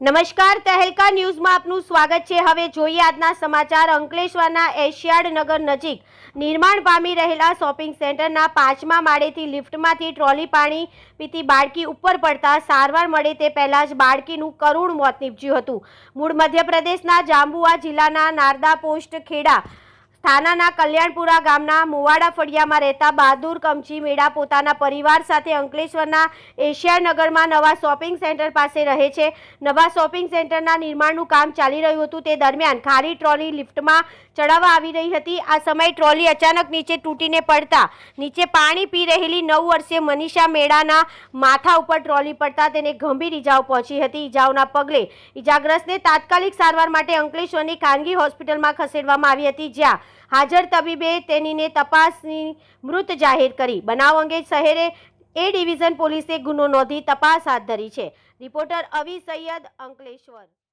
નમસ્કાર, તહેલકા ન્યૂઝમાં આપનું સ્વાગત છે. હવે જોઈએ આજના સમાચાર. અંકલેશ્વરના એશિયાડ નગર નજીક નિર્માણ પામી રહેલા શોપિંગ સેન્ટરના પાંચમા માળેથી લિફ્ટમાંથી ટ્રોલી પાણી પીતી બાળકી ઉપર પડતા સારવાર મળે તે પહેલાં જ બાળકીનું કરુણ મોત નીપજ્યું હતું. મૂળ મધ્યપ્રદેશના જાંબુઆ જિલ્લાના નારદા પોસ્ટ ખેડા થાનાના કલ્યાણપુરા ગામના મુવાડા ફળિયામાં રહેતા બહાદુર કમચી મેળા પોતાના પરિવાર સાથે અંકલેશ્વરના એશિયાનગરમાં નવા શોપિંગ સેન્ટર પાસે રહે છે. નવા શોપિંગ સેન્ટરના નિર્માણનું કામ ચાલી રહ્યું હતું. તે દરમિયાન ખારી ટ્રોલી લિફ્ટમાં ચડાવવા આવી રહી હતી. આ સમયે ટ્રોલી અચાનક નીચે તૂટીને પડતા નીચે પાણી પી રહેલી નવ વર્ષીય મનીષા મેળાના માથા ઉપર ટ્રોલી પડતા તેને ગંભીર ઈજાઓ પહોંચી હતી. ઈજાઓના પગલે ઈજાગ્રસ્તને તાત્કાલિક સારવાર માટે અંકલેશ્વરની ખાનગી હોસ્પિટલમાં ખસેડવામાં આવી હતી. જ્યાં હાજર તબીબે તેનીને તપાસની મૃત જાહેર કરી. બનાવ અંગે શહેરે એ ડિવિઝન પોલીસે ગુનો નોંધી તપાસ હાથ ધરી છે. રિપોર્ટર અવી સૈયદ અંકલેશ્વર.